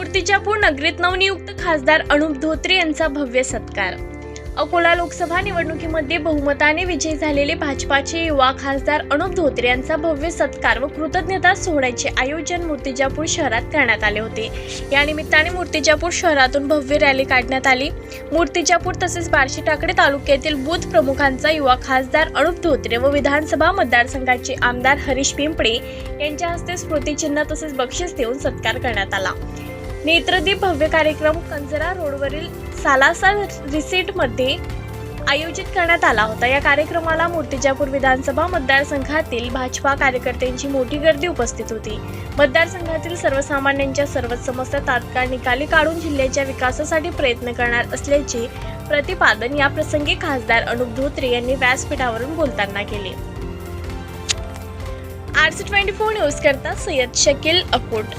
मूर्तिजापूर नगरीत नवनियुक्त खासदार अनुप धोत्रे यांचा भव्य सत्कार. अकोला लोकसभा निवडणुकीमध्ये बहुमताने विजयी झालेले भाजपाचे युवा खासदार अनुप धोत्रे यांचा भव्य सत्कार व कृतज्ञता सोहळ्याचे आयोजन मूर्तिजापूर शहरात करण्यात आले होते. या निमित्ताने मूर्तिजापूर शहरातून भव्य रॅली काढण्यात आली. मूर्तिजापूर तसेच बार्शी टाकडे तालुक्यातील बूथ प्रमुखांचा युवा खासदार अनुप धोत्रे व विधानसभा मतदारसंघाचे आमदार हरीश पिंपळे यांच्या हस्ते स्मृतिचिन्ह तसेच बक्षीस देऊन सत्कार करण्यात आला. नेत्रदीप भव्य कार्यक्रम कंजरा रोडवरील सालासा रिसीटमध्ये आयोजित करण्यात आला होता. या कार्यक्रमाला मूर्तिजापूर विधानसभा मतदारसंघातील भाजपा कार्यकर्त्यांची मोठी गर्दी उपस्थित होती. मतदारसंघातील सर्वसामान्यांच्या सर्वच समस्या तात्काळ निकाली काढून जिल्ह्याच्या विकासासाठी प्रयत्न करणार असल्याचे प्रतिपादन या प्रसंगी खासदार अनुप धोत्रे यांनी व्यासपीठावरून बोलताना केले. आरसी ट्वेंटी फोर न्यूज करता सय्यद शकील अकोट